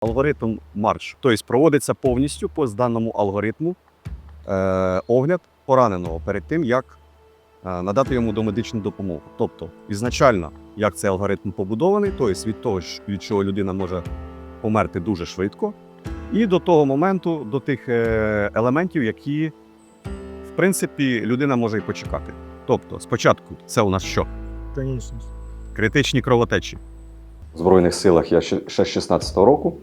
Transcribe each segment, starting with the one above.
алгоритм марш. Тобто проводиться повністю по даному алгоритму е, огляд пораненого перед тим, як е, надати йому домедичну допомогу. Тобто, ізначально, як цей алгоритм побудований, тобто від того, від чого людина може померти дуже швидко, і до того моменту, до тих е, елементів, які, в принципі, людина може і почекати. Тобто, спочатку це у нас що? Конечно. Критичні кровотечі. В Збройних силах я ще ще з 16-го року,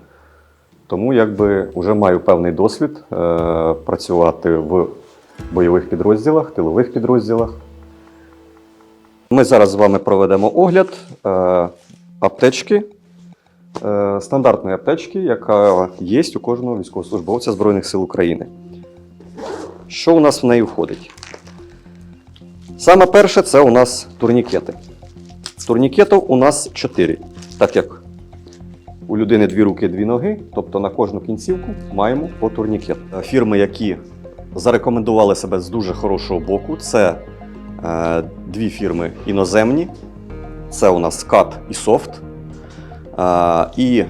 тому якби вже маю певний досвід е, працювати в бойових підрозділах, тилових підрозділах. Ми зараз з вами проведемо огляд е, аптечки, е, стандартної аптечки, яка є у кожного військовослужбовця Збройних сил України. Що у нас в неї входить? Саме перше це у нас турнікети. Турнікетів у нас 4, так як у людини дві руки, дві ноги, тобто на кожну кінцівку маємо по турнікету. Е, Фірми, які зарекомендували себе з дуже хорошого боку, це е, дві фірми іноземні. Це у нас CAT і Soft. Е, і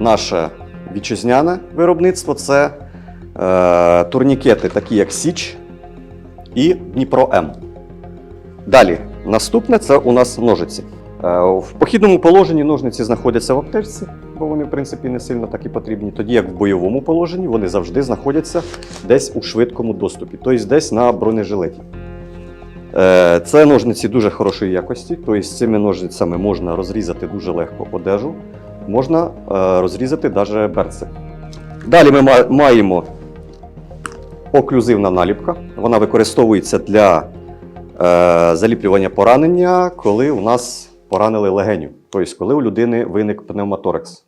наше вітчизняне виробництво це е, турнікети, такі як Січ і Дніпро М. Далі, наступне це у нас ножиці. Е, В похідному положенні ножниці знаходяться в аптечці, бо вони, в принципі, не сильно так і потрібні. Тоді як в бойовому положенні вони завжди знаходяться десь у швидкому доступі, тобто десь на бронежилеті. Е, Це ножниці дуже хорошої якості, тобто цими ножницями можна розрізати дуже легко одежу, можна е, розрізати навіть берці. Далі ми маємо оклюзивна наліпка. Вона використовується для заліплювання поранення, коли у нас поранили легеню, тобто коли у людини виник пневмоторакс.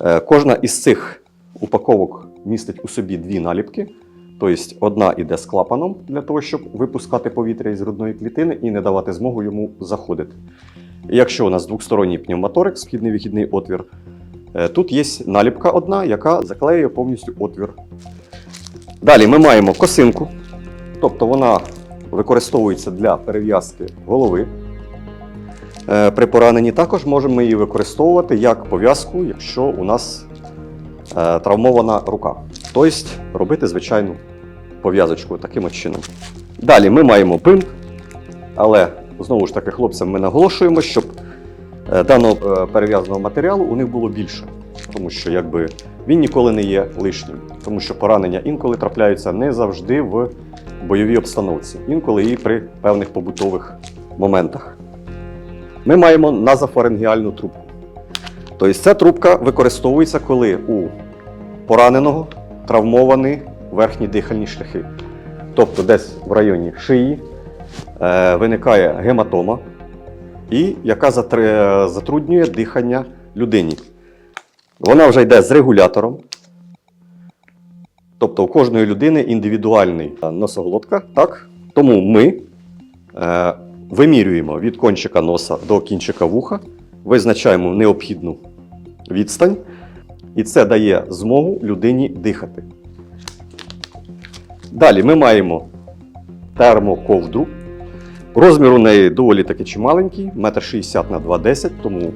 Е, кожна із цих упаковок містить у собі дві наліпки. Тобто одна йде з клапаном для того, щоб випускати повітря із грудної клітини і не давати змогу йому заходити. І якщо у нас двосторонній пневмоторакс, вхідний вихідний отвір, е, тут є наліпка одна, яка заклеює повністю отвір. Далі ми маємо косинку, тобто вона використовується для перев'язки голови. Е, При пораненні також можемо її використовувати як пов'язку, якщо у нас е, травмована рука. Тобто робити звичайну пов'язочку таким чином. Далі ми маємо бинт, але знову ж таки хлопцям ми наголошуємо, щоб е, даного перев'язаного матеріалу у них було більше, тому що якби він ніколи не є лишнім, тому що поранення інколи трапляються не завжди в бойовій обстановці, інколи і при певних побутових моментах. Ми маємо назофарингіальну трубку. Тобто ця трубка використовується, коли у пораненого травмовані верхні дихальні шляхи. Тобто десь в районі шиї е, виникає гематома, і яка затр- затруднює дихання людині. Вона вже йде з регулятором. Тобто у кожної людини індивідуальний носоглотка. Так? Тому ми е, вимірюємо від кончика носа до кінчика вуха, визначаємо необхідну відстань, і це дає змогу людині дихати. Далі ми маємо термоковдру. Розмір у неї доволі таки чималенький, 1,60 на 2,10, тому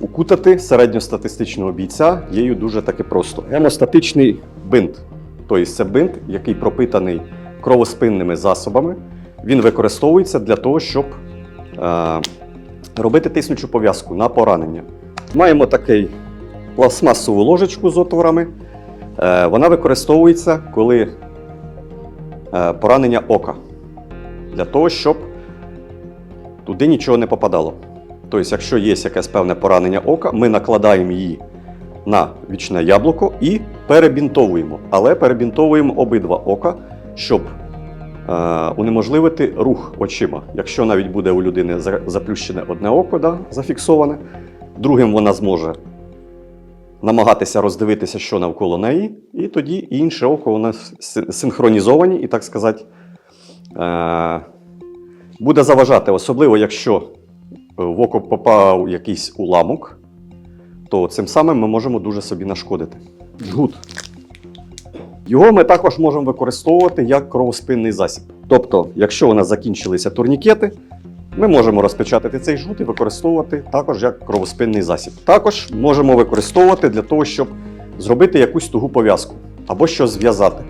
укутати середньостатистичного бійця є дуже таки просто. Гемостатичний бинт. Тобто це бинт, який пропитаний кровоспинними засобами. Він використовується для того, щоб е, робити тиснучу пов'язку на поранення. Маємо такий пластмасову ложечку з отворами. Е, вона використовується, коли е, поранення ока. Для того, щоб туди нічого не попадало. Тобто, якщо є якесь певне поранення ока, ми накладаємо її на вічне яблуко і перебінтовуємо. Але перебінтовуємо обидва ока, щоб унеможливити рух очима. Якщо навіть буде у людини за- заплющене одне око, да, зафіксоване, другим вона зможе намагатися роздивитися, що навколо неї, і тоді інше око у нас синхронізовані, і так сказати, е, буде заважати, особливо якщо в око попав якийсь уламок, то цим самим ми можемо дуже собі нашкодити. Жгут. Його ми також можемо використовувати як кровоспинний засіб. Тобто, якщо у нас закінчилися турнікети, Ми можемо розпечатати цей жгут і використовувати також як кровоспинний засіб. Також можемо використовувати для того, щоб зробити якусь тугу пов'язку або щось зв'язати.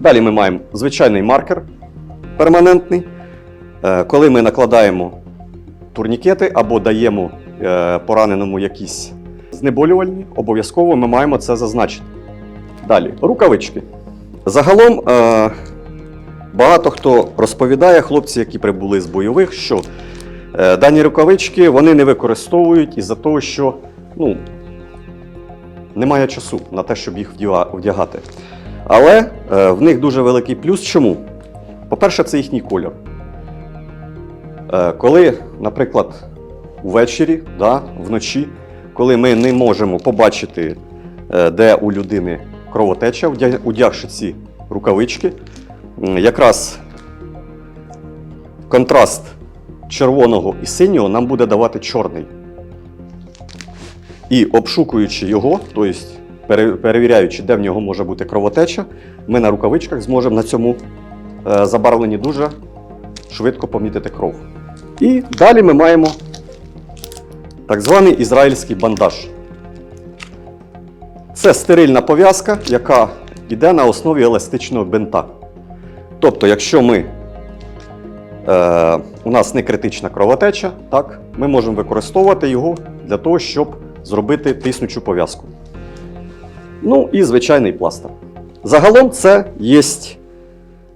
Далі ми маємо звичайний маркер перманентний. Е, Коли ми накладаємо турнікети або даємо е, пораненому якісь знеболювальні, обов'язково ми маємо це зазначити. Далі, рукавички. Загалом е, багато хто розповідає, хлопці, які прибули з бойових, що е, дані рукавички вони не використовують із-за того, що ну, немає часу на те, щоб їх вдягати. Але е, в них дуже великий плюс. Чому? По-перше, це їхній кольор. Коли, наприклад, увечері, да, вночі, коли ми не можемо побачити, де у людини кровотеча, удягши ці рукавички, якраз контраст червоного і синього нам буде давати чорний. І обшукуючи його, тобто перевіряючи, де в нього може бути кровотеча, ми на рукавичках зможемо на цьому е, забарвленні дуже швидко помітити кров. І далі ми маємо так званий ізраїльський бандаж. Це стерильна пов'язка, яка йде на основі еластичного бинта. Тобто, якщо ми, е, у нас не критична кровотеча, так, ми можемо використовувати його для того, щоб зробити тиснучу пов'язку. Ну і звичайний пластир. Загалом це є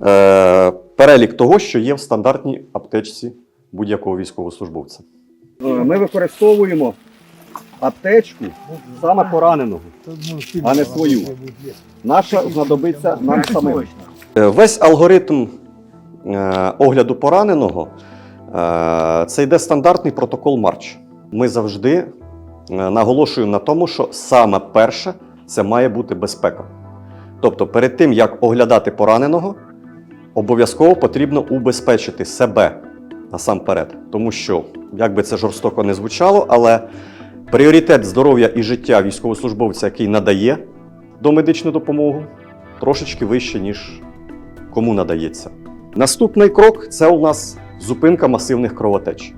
е, перелік того, що є в стандартній аптечці будь-якого військовослужбовця. Ми використовуємо аптечку саме пораненого. А не свою. Наша знадобиться нам самим. Е, Весь алгоритм е, огляду пораненого е, це йде стандартний протокол Марч. Ми завжди наголошуємо на тому, що саме перше це має бути безпека. Тобто, перед тим як оглядати пораненого, обов'язково потрібно убезпечити себе насамперед. Тому що, як би це жорстоко не звучало, але пріоритет здоров'я і життя військовослужбовця, який надає домедичну допомогу, трошечки вище, ніж кому надається. Наступний крок це у нас зупинка масивних кровотеч.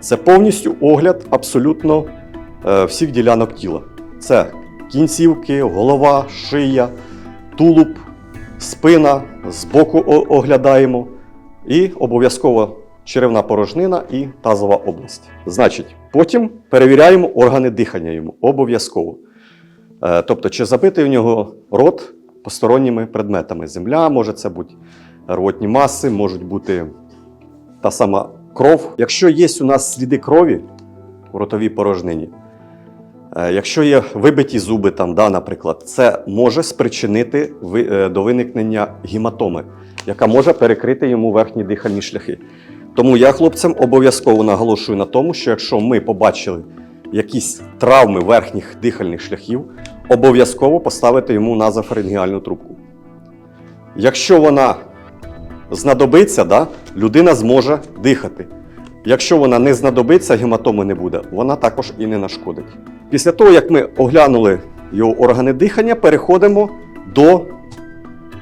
Це повністю огляд абсолютно е, всіх ділянок тіла. Це кінцівки, голова, шия, тулуб, спина, збоку оглядаємо. І обов'язково черевна порожнина і тазова область. Значить, потім перевіряємо органи дихання йому обов'язково. Е, Тобто, чи забитий в нього рот посторонніми предметами. Земля, може це бути ротні маси, можуть бути та сама кров. Якщо є у нас сліди крові у ротовій порожнині, е, якщо є вибиті зуби, там, да, наприклад, це може спричинити е, до виникнення гематоми, яка може перекрити йому верхні дихальні шляхи. Тому я хлопцям обов'язково наголошую на тому, що якщо ми побачили якісь травми верхніх дихальних шляхів, обов'язково поставити йому назофарингеальну трубку. Якщо вона знадобиться, да, людина зможе дихати. Якщо вона не знадобиться, гематоми не буде, вона також і не нашкодить. Після того, як ми оглянули його органи дихання, переходимо до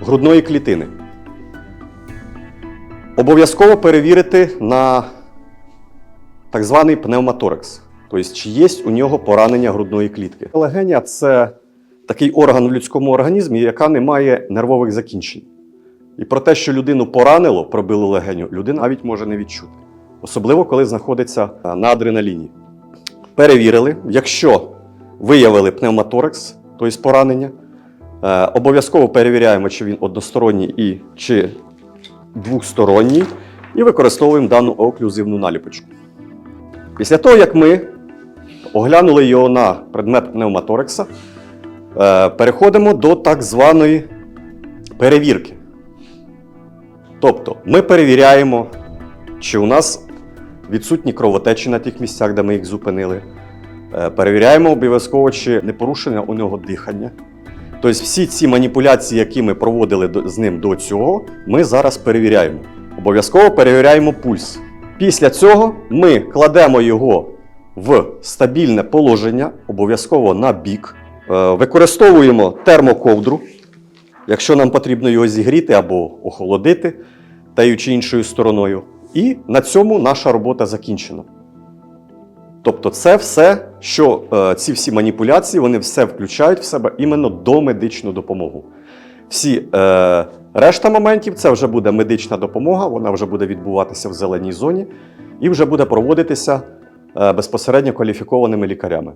грудної клітини. Обов'язково перевірити на так званий пневмоторекс, тобто, чи є у нього поранення грудної клітки. Легеня це такий орган в людському організмі, яка не має нервових закінчень. І про те, що людину поранило, пробило легеню, людина навіть може не відчути. Особливо, коли знаходиться на адреналіні. Перевірили, якщо виявили пневмоторекс, тобто поранення, е, обов'язково перевіряємо, чи він односторонній і чи двохсторонній, і використовуємо дану оклюзивну наліпочку. Після того, як ми оглянули його на предмет пневмоторекса, е, переходимо до так званої перевірки. Тобто ми перевіряємо, чи у нас відсутні кровотечі на тих місцях, де ми їх зупинили. Е, Перевіряємо обов'язково, чи не порушення у нього дихання. Тобто всі ці маніпуляції, які ми проводили з ним до цього, ми зараз перевіряємо. Обов'язково перевіряємо пульс. Після цього ми кладемо його в стабільне положення, обов'язково на бік. Е, Використовуємо термоковдру, якщо нам потрібно його зігріти або охолодити тією чи іншою стороною. І на цьому наша робота закінчена. Тобто, це все, що е, ці всі маніпуляції, вони все включають в себе іменно до медичну допомогу. Всі е, решта моментів це вже буде медична допомога, вона вже буде відбуватися в зеленій зоні і вже буде проводитися е, безпосередньо кваліфікованими лікарями.